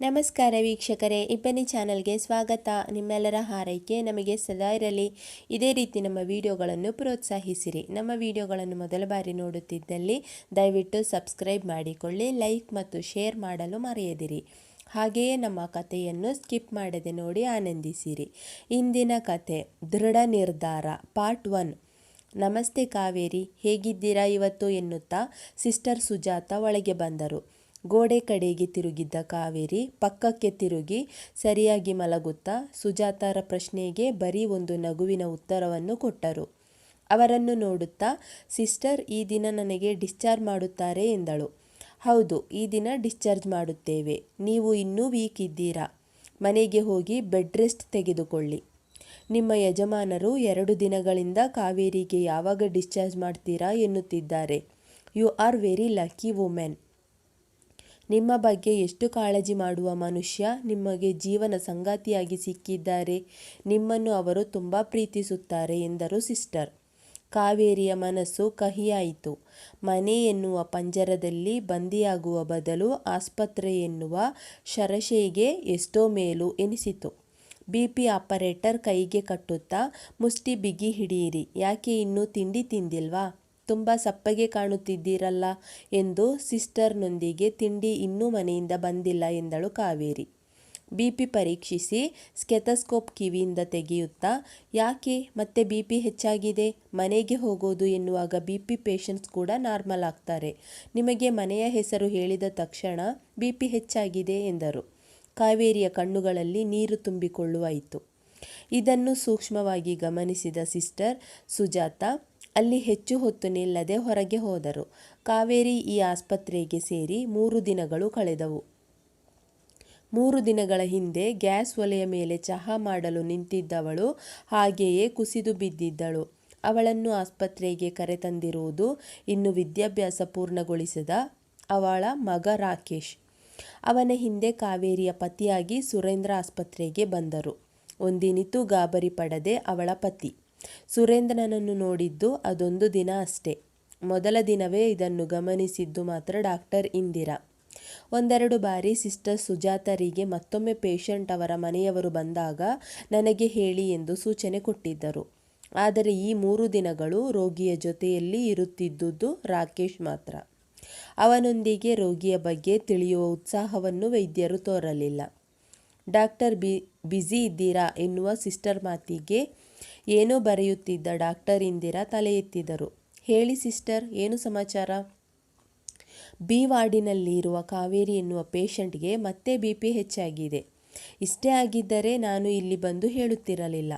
ನಮಸ್ಕಾರ ವೀಕ್ಷಕರೇ, ಇಬ್ಬನಿ ಚಾನಲ್ಗೆ ಸ್ವಾಗತ. ನಿಮ್ಮೆಲ್ಲರ ಹಾರೈಕೆ ನಮಗೆ ಸದಾ ಇರಲಿ. ಇದೇ ರೀತಿ ನಮ್ಮ ವಿಡಿಯೋಗಳನ್ನು ಪ್ರೋತ್ಸಾಹಿಸಿರಿ. ನಮ್ಮ ವಿಡಿಯೋಗಳನ್ನು ಮೊದಲ ಬಾರಿ ನೋಡುತ್ತಿದ್ದಲ್ಲಿ ದಯವಿಟ್ಟು ಸಬ್ಸ್ಕ್ರೈಬ್ ಮಾಡಿಕೊಳ್ಳಿ, ಲೈಕ್ ಮತ್ತು ಶೇರ್ ಮಾಡಲು ಮರೆಯದಿರಿ. ಹಾಗೆಯೇ ನಮ್ಮ ಕಥೆಯನ್ನು ಸ್ಕಿಪ್ ಮಾಡದೆ ನೋಡಿ ಆನಂದಿಸಿರಿ. ಇಂದಿನ ಕತೆ ದೃಢ ನಿರ್ಧಾರ, ಪಾರ್ಟ್ ಒನ್. ನಮಸ್ತೆ ಕಾವೇರಿ, ಹೇಗಿದ್ದೀರಾ ಇವತ್ತು ಎನ್ನುತ್ತಾ ಸಿಸ್ಟರ್ ಸುಜಾತ ಒಳಗೆ ಬಂದರು. ಗೋಡೆ ಕಡೆಗೆ ತಿರುಗಿದ್ದ ಕಾವೇರಿ ಪಕ್ಕಕ್ಕೆ ತಿರುಗಿ ಸರಿಯಾಗಿ ಮಲಗುತ್ತಾ ಸುಜಾತಾರ ಪ್ರಶ್ನೆಗೆ ಬರೀ ಒಂದು ನಗುವಿನ ಉತ್ತರವನ್ನು ಕೊಟ್ಟರು. ಅವರನ್ನು ನೋಡುತ್ತಾ, ಸಿಸ್ಟರ್, ಈ ದಿನ ನನಗೆ ಡಿಸ್ಚಾರ್ಜ್ ಮಾಡುತ್ತಾರೆ ಎಂದಳು. ಹೌದು, ಈ ದಿನ ಡಿಸ್ಚಾರ್ಜ್ ಮಾಡುತ್ತೇವೆ. ನೀವು ಇನ್ನೂ ವೀಕ್ ಇದ್ದೀರಾ? ಮನೆಗೆ ಹೋಗಿ ಬೆಡ್ ರೆಸ್ಟ್ ತೆಗೆದುಕೊಳ್ಳಿ. ನಿಮ್ಮ ಯಜಮಾನರು ಎರಡು ದಿನಗಳಿಂದ ಕಾವೇರಿಗೆ ಯಾವಾಗ ಡಿಸ್ಚಾರ್ಜ್ ಮಾಡ್ತೀರಾ ಎನ್ನುತ್ತಿದ್ದಾರೆ. You are very lucky women. ನಿಮ್ಮ ಬಗ್ಗೆ ಎಷ್ಟು ಕಾಳಜಿ ಮಾಡುವ ಮನುಷ್ಯ ನಿಮಗೆ ಜೀವನ ಸಂಗಾತಿಯಾಗಿ ಸಿಕ್ಕಿದ್ದಾರೆ, ನಿಮ್ಮನ್ನು ಅವರು ತುಂಬ ಪ್ರೀತಿಸುತ್ತಾರೆ ಎಂದರು ಸಿಸ್ಟರ್. ಕಾವೇರಿಯ ಮನಸ್ಸು ಕಹಿಯಾಯಿತು. ಮನೆ ಎನ್ನುವ ಪಂಜರದಲ್ಲಿ ಬಂದಿಯಾಗುವ ಬದಲು ಆಸ್ಪತ್ರೆ ಎನ್ನುವ ಶರಶೆಗೆ ಎಷ್ಟೋ ಮೇಲು ಎನಿಸಿತು. ಬಿ ಪಿ ಆಪರೇಟರ್ ಕೈಗೆ ಕಟ್ಟುತ್ತಾ ಮುಷ್ಟಿ ಬಿಗಿ ಹಿಡಿಯಿರಿ, ಯಾಕೆ ಇನ್ನೂ ತಿಂಡಿ ತಿಂದಿಲ್ವಾ? ತುಂಬ ಸಪ್ಪಗೆ ಕಾಣುತ್ತಿದ್ದೀರಲ್ಲ ಎಂದು ಸಿಸ್ಟರ್ನೊಂದಿಗೆ ತಿಂಡಿ ಇನ್ನೂ ಮನೆಯಿಂದ ಬಂದಿಲ್ಲ ಎಂದಳು ಕಾವೇರಿ. ಬಿ ಪಿ ಪರೀಕ್ಷಿಸಿ ಸ್ಕೆತಸ್ಕೋಪ್ ಕಿವಿಯಿಂದ ತೆಗೆಯುತ್ತಾ, ಯಾಕೆ? ಮತ್ತೆ ಬಿ ಪಿ ಹೆಚ್ಚಾಗಿದೆ? ಮನೆಗೆ ಹೋಗೋದು ಎನ್ನುವಾಗ ಬಿ ಪಿ ಪೇಷಂಟ್ಸ್ ಕೂಡ ನಾರ್ಮಲ್ ಆಗ್ತಾರೆ. ನಿಮಗೆ ಮನೆಯ ಹೆಸರು ಹೇಳಿದ ತಕ್ಷಣ ಬಿ ಪಿ ಹೆಚ್ಚಾಗಿದೆ ಎಂದರು. ಕಾವೇರಿಯ ಕಣ್ಣುಗಳಲ್ಲಿ ನೀರು ತುಂಬಿಕೊಳ್ಳುವಾಯಿತು ಇದನ್ನು ಸೂಕ್ಷ್ಮವಾಗಿ ಗಮನಿಸಿದ ಸಿಸ್ಟರ್ ಸುಜಾತ ಅಲ್ಲಿ ಹೆಚ್ಚು ಹೊತ್ತು ನಿಲ್ಲದೆ ಹೊರಗೆ ಹೋದರು. ಕಾವೇರಿ ಈ ಆಸ್ಪತ್ರೆಗೆ ಸೇರಿ ಮೂರು ದಿನಗಳು ಕಳೆದವು. ಮೂರು ದಿನಗಳ ಹಿಂದೆ ಗ್ಯಾಸ್ ಒಲೆಯ ಮೇಲೆ ಚಹಾ ಮಾಡಲು ನಿಂತಿದ್ದವಳು, ಹಾಗೆಯೇ ಕುಸಿದು ಬಿದ್ದಿದ್ದಳು. ಅವಳನ್ನು ಆಸ್ಪತ್ರೆಗೆ ಕರೆತಂದಿರುವುದು ಇನ್ನು ವಿದ್ಯಾಭ್ಯಾಸ ಪೂರ್ಣಗೊಳಿಸಿದ ಅವಳ ಮಗ ರಾಕೇಶ್. ಅವನ ಹಿಂದೆ ಕಾವೇರಿಯ ಪತಿಯಾಗಿ ಸುರೇಂದ್ರ ಆಸ್ಪತ್ರೆಗೆ ಬಂದರು. ಒಂದಿನಿತು ಗಾಬರಿ ಪಡದೆ ಅವಳ ಪತಿ. ಸುರೇಂದ್ರನನ್ನು ನೋಡಿದ್ದು ಅದೊಂದು ದಿನ ಅಷ್ಟೇ. ಮೊದಲ ದಿನವೇ ಇದನ್ನು ಗಮನಿಸಿದ್ದು ಮಾತ್ರ ಡಾಕ್ಟರ್ ಇಂದಿರಾ. ಒಂದೆರಡು ಬಾರಿ ಸಿಸ್ಟರ್ ಸುಜಾತರಿಗೆ ಮತ್ತೊಮ್ಮೆ ಪೇಷಂಟ್ ಅವರ ಮನೆಯವರು ಬಂದಾಗ ನನಗೆ ಹೇಳಿ ಎಂದು ಸೂಚನೆ ಕೊಟ್ಟಿದ್ದರು. ಆದರೆ ಈ ಮೂರು ದಿನಗಳು ರೋಗಿಯ ಜೊತೆಯಲ್ಲಿ ಇರುತ್ತಿದ್ದುದು ರಾಕೇಶ್ ಮಾತ್ರ. ಅವನೊಂದಿಗೆ ರೋಗಿಯ ಬಗ್ಗೆ ತಿಳಿಯುವ ಉತ್ಸಾಹವನ್ನು ವೈದ್ಯರು ತೋರಲಿಲ್ಲ. ಡಾಕ್ಟರ್ ಬಿ ಬ್ಯುಸಿ ಇದ್ದೀರಾ ಎನ್ನುವ ಸಿಸ್ಟರ್ ಮಾತಿಗೆ ಏನೋ ಬರೆಯುತ್ತಿದ್ದ ಡಾಕ್ಟರ್ ಇಂದಿರಾ ತಲೆ ಎತ್ತಿದರು. ಹೇಳಿ ಸಿಸ್ಟರ್, ಏನು ಸಮಾಚಾರ ಬಿ ವಾರ್ಡಿನಲ್ಲಿರುವ ಕಾವೇರಿ ಎನ್ನುವ ಪೇಷಂಟ್ಗೆ ಮತ್ತೆ ಬಿ ಪಿ ಹೆಚ್ಚಾಗಿದೆ. ಇಷ್ಟೇ ಆಗಿದ್ದರೆ ನಾನು ಇಲ್ಲಿ ಬಂದು ಹೇಳುತ್ತಿರಲಿಲ್ಲ.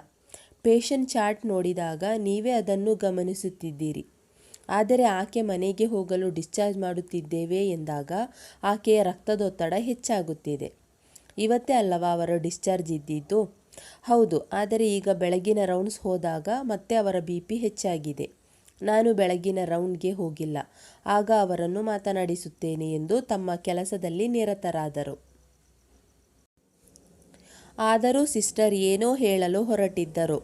ಪೇಷಂಟ್ ಚಾರ್ಟ್ ನೋಡಿದಾಗ ನೀವೇ ಅದನ್ನು ಗಮನಿಸುತ್ತಿದ್ದೀರಿ. ಆದರೆ ಆಕೆ ಮನೆಗೆ ಹೋಗಲು ಡಿಸ್ಚಾರ್ಜ್ ಮಾಡುತ್ತಿದ್ದೇವೆ ಎಂದಾಗ ಆಕೆಯ ರಕ್ತದೊತ್ತಡ ಹೆಚ್ಚಾಗುತ್ತಿದೆ. ಇವತ್ತೇ ಅಲ್ಲವಾ ಅವರು ಡಿಸ್ಚಾರ್ಜ್ ಇದ್ದಿದ್ದು? ಹೌದು, ಆದರೆ ಈಗ ಬೆಳಗಿನ ರೌಂಡ್ಸ್ ಹೋದಾಗ ಮತ್ತೆ ಅವರ ಬಿ ಪಿ ಹೆಚ್ಚಾಗಿದೆ. ನಾನು ಬೆಳಗಿನ ರೌಂಡ್ಗೆ ಹೋಗಿಲ್ಲ. ಆಗ ಅವರನ್ನು ಮಾತನಾಡಿಸುತ್ತೇನೆ ಎಂದು ತಮ್ಮ ಕೆಲಸದಲ್ಲಿ ನಿರತರಾದರು. ಆದರೂ ಸಿಸ್ಟರ್ ಏನೋ ಹೇಳಲು ಹೊರಟಿದ್ದರು.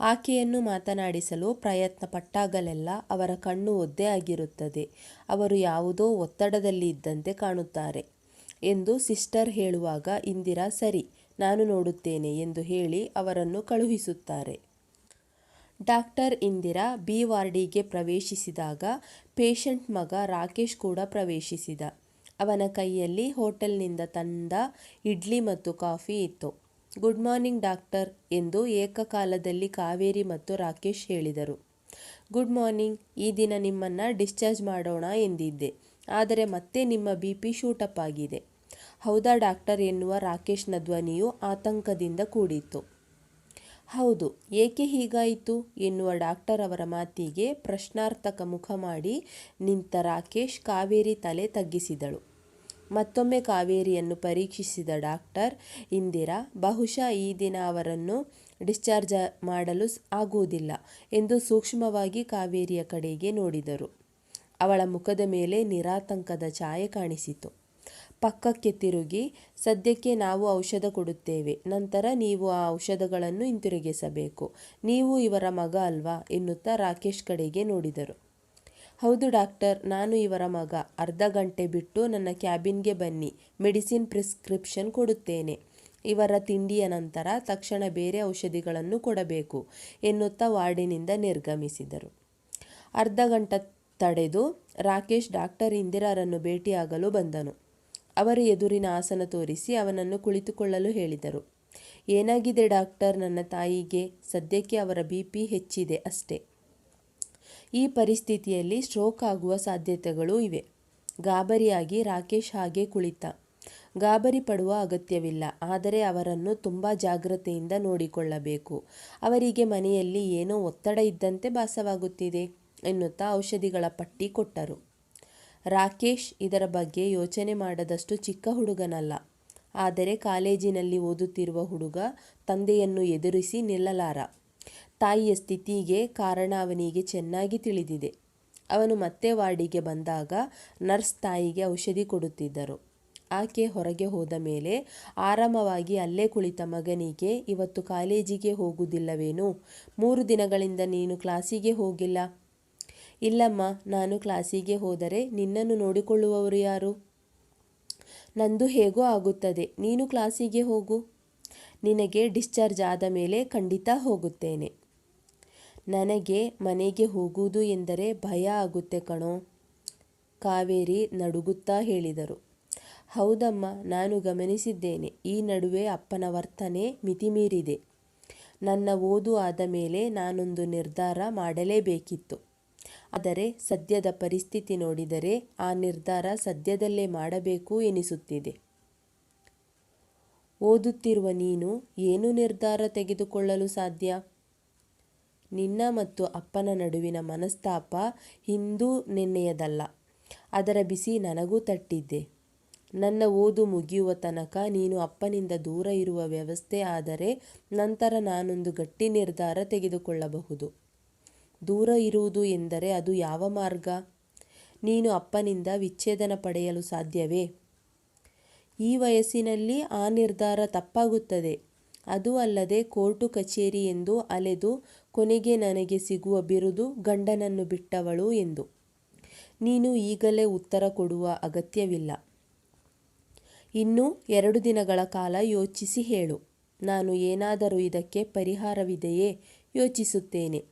ಆಕೆಯನ್ನು ಮಾತನಾಡಿಸಲು ಪ್ರಯತ್ನ ಪಟ್ಟಾಗಲೆಲ್ಲ ಅವರ ಕಣ್ಣು ಒದ್ದೆ ಆಗಿರುತ್ತದೆ. ಅವರು ಯಾವುದೋ ಒತ್ತಡದಲ್ಲಿ ಇದ್ದಂತೆ ಕಾಣುತ್ತಾರೆ ಎಂದು ಸಿಸ್ಟರ್ ಹೇಳುವಾಗ ಇಂದಿರಾ ಸರಿ ನಾನು ನೋಡುತ್ತೇನೆ ಎಂದು ಹೇಳಿ ಅವರನ್ನು ಕಳುಹಿಸುತ್ತಾರೆ. Doctor Indira B. ವಾರ್ಡಿಗೆ ಪ್ರವೇಶಿಸಿದಾಗ ಪೇಷಂಟ್ ಮಗ ರಾಕೇಶ್ ಕೂಡ ಪ್ರವೇಶಿಸಿದ. ಅವನ ಕೈಯಲ್ಲಿ ಹೋಟೆಲ್ನಿಂದ ತಂದ ಇಡ್ಲಿ ಮತ್ತು ಕಾಫಿ ಇತ್ತು. ಗುಡ್ ಮಾರ್ನಿಂಗ್ ಡಾಕ್ಟರ್ ಎಂದು ಏಕಕಾಲದಲ್ಲಿ ಕಾವೇರಿ ಮತ್ತು ರಾಕೇಶ್ ಹೇಳಿದರು. ಗುಡ್ ಮಾರ್ನಿಂಗ್, ಈ ದಿನ ನಿಮ್ಮನ್ನು ಡಿಸ್ಚಾರ್ಜ್ ಮಾಡೋಣ ಎಂದಿದ್ದೆ. ಆದರೆ ಮತ್ತೆ ನಿಮ್ಮ ಬಿ ಪಿ ಶೂಟಪ್ ಆಗಿದೆ ಹೌದಾ ಡಾಕ್ಟರ್ ಎನ್ನುವ ರಾಕೇಶ್ನ ಧ್ವನಿಯು ಆತಂಕದಿಂದ ಕೂಡಿತ್ತು. ಹೌದು, ಏಕೆ ಹೀಗಾಯಿತು ಎನ್ನುವ ಡಾಕ್ಟರ್ ಅವರ ಮಾತಿಗೆ ಪ್ರಶ್ನಾರ್ಥಕ ಮುಖ ಮಾಡಿ ನಿಂತ ರಾಕೇಶ್ ಕಾವೇರಿ ತಲೆ ತಗ್ಗಿಸಿದಳು. ಮತ್ತೊಮ್ಮೆ ಕಾವೇರಿಯನ್ನು ಪರೀಕ್ಷಿಸಿದ ಡಾಕ್ಟರ್, ಇಂದಿರಾ, ಬಹುಶಃ ಈ ದಿನ ಅವರನ್ನು ಡಿಸ್ಚಾರ್ಜ್ ಮಾಡಲು ಆಗುವುದಿಲ್ಲ ಎಂದು ಸೂಕ್ಷ್ಮವಾಗಿ ಕಾವೇರಿಯ ಕಡೆಗೆ ನೋಡಿದರು. ಅವಳ ಮುಖದ ಮೇಲೆ ನಿರಾತಂಕದ ಛಾಯೆ ಕಾಣಿಸಿತು. ಪಕ್ಕಕ್ಕೆ ತಿರುಗಿ, ಸದ್ಯಕ್ಕೆ ನಾವು ಔಷಧ ಕೊಡುತ್ತೇವೆ. ನಂತರ ನೀವು ಆ ಔಷಧಗಳನ್ನು ಹಿಂತಿರುಗಿಸಬೇಕು. ನೀವು ಇವರ ಮಗ ಅಲ್ವಾ? ಎನ್ನುತ್ತಾ ರಾಕೇಶ್ ಕಡೆಗೆ ನೋಡಿದರು. ಹೌದು ಡಾಕ್ಟರ್, ನಾನು ಇವರ ಮಗ. ಅರ್ಧ ಗಂಟೆ ಬಿಟ್ಟು ನನ್ನ ಕ್ಯಾಬಿನ್ಗೆ ಬನ್ನಿ. ಮೆಡಿಸಿನ್ ಪ್ರಿಸ್ಕ್ರಿಪ್ಷನ್ ಕೊಡುತ್ತೇನೆ. ಇವರ ತಿಂಡಿಯ ನಂತರ ತಕ್ಷಣ ಬೇರೆ ಔಷಧಿಗಳನ್ನು ಕೊಡಬೇಕು ಎನ್ನುತ್ತಾ ವಾರ್ಡಿನಿಂದ ನಿರ್ಗಮಿಸಿದರು. ಅರ್ಧ ಗಂಟೆ ತಡೆದು ರಾಕೇಶ್ ಡಾಕ್ಟರ್ ಇಂದಿರಾರನ್ನು ಭೇಟಿಯಾಗಲು ಬಂದನು. ಅವರ ಎದುರಿನ ಆಸನ ತೋರಿಸಿ ಅವನನ್ನು ಕುಳಿತುಕೊಳ್ಳಲು ಹೇಳಿದರು. ಏನಾಗಿದೆ ಡಾಕ್ಟರ್? ನನ್ನ ತಾಯಿಗೆ ಸದ್ಯಕ್ಕೆ ಅವರ ಬಿ ಪಿ ಹೆಚ್ಚಿದೆ ಅಷ್ಟೇ. ಈ ಪರಿಸ್ಥಿತಿಯಲ್ಲಿ ಸ್ಟ್ರೋಕ್ ಆಗುವ ಸಾಧ್ಯತೆಗಳು ಇವೆ. ಗಾಬರಿಯಾಗಿ ರಾಕೇಶ್ ಹಾಗೆ ಕುಳಿತ. ಗಾಬರಿ ಪಡುವ ಅಗತ್ಯವಿಲ್ಲ. ಆದರೆ ಅವರನ್ನು ತುಂಬ ಜಾಗ್ರತೆಯಿಂದ ನೋಡಿಕೊಳ್ಳಬೇಕು. ಅವರಿಗೆ ಮನೆಯಲ್ಲಿ ಏನೋ ಒತ್ತಡ ಇದ್ದಂತೆ ಭಾಸವಾಗುತ್ತಿದೆ ಎನ್ನುತ್ತಾ ಔಷಧಿಗಳ ಪಟ್ಟಿ ಕೊಟ್ಟರು. ರಾಕೇಶ್ ಇದರ ಬಗ್ಗೆ ಯೋಚನೆ ಮಾಡದಷ್ಟು ಚಿಕ್ಕ ಹುಡುಗನಲ್ಲ. ಆದರೆ ಕಾಲೇಜಿನಲ್ಲಿ ಓದುತ್ತಿರುವ ಹುಡುಗ ತಂದೆಯನ್ನು ಎದುರಿಸಿ ನಿಲ್ಲಲಾರ. ತಾಯಿಯ ಸ್ಥಿತಿಗೆ ಕಾರಣ ಅವನಿಗೆ ಚೆನ್ನಾಗಿ ತಿಳಿದಿದೆ. ಅವನು ಮತ್ತೆ ವಾರ್ಡಿಗೆ ಬಂದಾಗ ನರ್ಸ್ ತಾಯಿಗೆ ಔಷಧಿ ಕೊಡುತ್ತಿದ್ದರು. ಆಕೆ ಹೊರಗೆ ಹೋದ ಮೇಲೆ ಆರಾಮವಾಗಿ ಅಲ್ಲೇ ಕುಳಿತ ಮಗನಿಗೆ, ಇವತ್ತು ಕಾಲೇಜಿಗೆ ಹೋಗುವುದಿಲ್ಲವೇನು? ಮೂರು ದಿನಗಳಿಂದ ನೀನು ಕ್ಲಾಸಿಗೆ ಹೋಗಿಲ್ಲ. ಇಲ್ಲಮ್ಮ, ನಾನು ಕ್ಲಾಸಿಗೆ ಹೋದರೆ ನಿನ್ನನ್ನು ನೋಡಿಕೊಳ್ಳುವವರು ಯಾರು? ನಂದು ಹೇಗೋ ಆಗುತ್ತದೆ, ನೀನು ಕ್ಲಾಸಿಗೆ ಹೋಗು. ನಿನಗೆ ಡಿಸ್ಚಾರ್ಜ್ ಆದ ಮೇಲೆ ಖಂಡಿತ ಹೋಗುತ್ತೇನೆ. ನನಗೆ ಮನೆಗೆ ಹೋಗುವುದು ಎಂದರೆ ಭಯ ಆಗುತ್ತೆ ಕಣೋ, ಕಾವೇರಿ ನಡುಗುತ್ತಾ ಹೇಳಿದರು. ಹೌದಮ್ಮ, ನಾನು ಗಮನಿಸಿದ್ದೇನೆ, ಈ ನಡುವೆ ಅಪ್ಪನ ವರ್ತನೆ ಮಿತಿಮೀರಿದೆ. ನನ್ನ ಓದು ಆದ ಮೇಲೆ ನಾನೊಂದು ನಿರ್ಧಾರ ಮಾಡಲೇಬೇಕಿತ್ತು. ಆದರೆ ಸದ್ಯದ ಪರಿಸ್ಥಿತಿ ನೋಡಿದರೆ ಆ ನಿರ್ಧಾರ ಸದ್ಯದಲ್ಲೇ ಮಾಡಬೇಕು ಎನಿಸುತ್ತಿದೆ. ಓದುತ್ತಿರುವ ನೀನು ಏನು ನಿರ್ಧಾರ ತೆಗೆದುಕೊಳ್ಳಲು ಸಾಧ್ಯ? ನಿನ್ನ ಮತ್ತು ಅಪ್ಪನ ನಡುವಿನ ಮನಸ್ತಾಪ ಹಿಂದೂ ನಿನ್ನೆಯದಲ್ಲ. ಅದರ ಬಿಸಿ ನನಗೂ ತಟ್ಟಿದ್ದೆ. ನನ್ನ ಓದು ಮುಗಿಯುವ ತನಕ ನೀನು ಅಪ್ಪನಿಂದ ದೂರ ಇರುವ ವ್ಯವಸ್ಥೆ ಆದರೆ ನಂತರ ನಾನೊಂದು ಗಟ್ಟಿ ನಿರ್ಧಾರ ತೆಗೆದುಕೊಳ್ಳಬಹುದು. ದೂರ ಇರುವುದು ಎಂದರೆ ಅದು ಯಾವ ಮಾರ್ಗ? ನೀನು ಅಪ್ಪನಿಂದ ವಿಚ್ಛೇದನ ಪಡೆಯಲು ಸಾಧ್ಯವೇ? ಈ ವಯಸ್ಸಿನಲ್ಲಿ ಆ ನಿರ್ಧಾರ ತಪ್ಪಾಗುತ್ತದೆ. ಅದು ಅಲ್ಲದೆ ಕೋರ್ಟು ಕಚೇರಿ ಎಂದು ಅಲೆದು ಕೊನೆಗೆ ನನಗೆ ಸಿಗುವ ಬಿರುದು ಗಂಡನನ್ನು ಬಿಟ್ಟವಳು ಎಂದು. ನೀನು ಈಗಲೇ ಉತ್ತರ ಕೊಡುವ ಅಗತ್ಯವಿಲ್ಲ. ಇನ್ನು ಎರಡು ದಿನಗಳ ಕಾಲ ಯೋಚಿಸಿ ಹೇಳು. ನಾನು ಏನಾದರೂ ಇದಕ್ಕೆ ಪರಿಹಾರವಿದೆಯೇ ಯೋಚಿಸುತ್ತೇನೆ.